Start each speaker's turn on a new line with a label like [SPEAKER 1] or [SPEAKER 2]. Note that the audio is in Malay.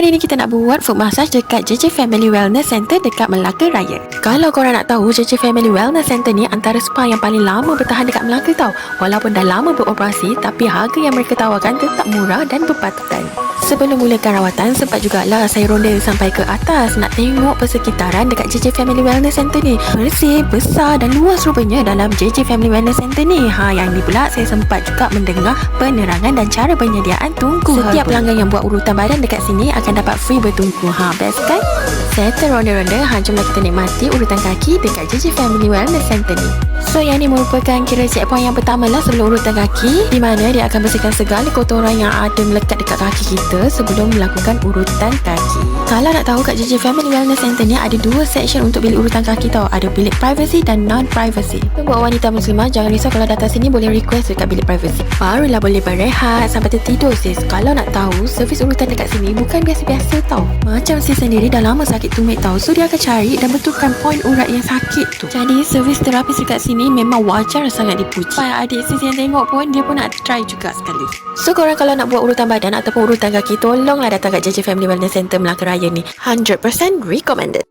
[SPEAKER 1] hari ni kita nak buat foot massage dekat JJ Family Wellness Center dekat Melaka Raya. Kalau korang nak tahu, JJ Family Wellness Center ni antara spa yang paling lama bertahan dekat Melaka tau. Walaupun dah lama beroperasi, tapi harga yang mereka tawarkan tetap murah dan berpatutan. Sebelum mulakan rawatan, sempat jugalah saya ronda sampai ke atas nak tengok persekitaran dekat JJ Family Wellness Center ni. Bersih, besar dan luas rupanya dalam JJ Family Wellness Center ni. Ha, yang ni pula saya sempat juga mendengar penerangan dan cara penyediaan tungku. Setiap pelanggan yang buat urutan badan dekat sini akan dapat free bertungku. Ha, best kan? Saya terronda-ronda, ha, jomlah kita nikmati urutan kaki dekat JJ Family Wellness Center ni. So yang ni merupakan kira checkpoint yang pertama lah sebelum urutan kaki di mana dia akan bersihkan segala kotoran yang ada melekat dekat kaki kita sebelum melakukan urutan kaki. Kalau nak tahu kat JJ Family Wellness Center ni ada dua section untuk bilik urutan kaki tau. Ada bilik privacy dan non-privacy. So, buat wanita muslimah jangan risau kalau datang sini boleh request dekat bilik privacy. Barulah boleh berehat sampai tertidur sis. Kalau nak tahu servis urutan dekat sini bukan biasa-biasa tau. Macam sis sendiri dah lama sakit tumit tau. So dia akan cari dan betulkan poin urat yang sakit tu. Jadi servis terapis dekat sini memang wajar sangat dipuji. Supaya adik sis yang tengok pun dia pun nak try juga sekali. So korang kalau nak buat urutan badan ataupun urutan kaki tolonglah datang kat JJ Family Wellness Center Melaka Raya ni. 100% recommended.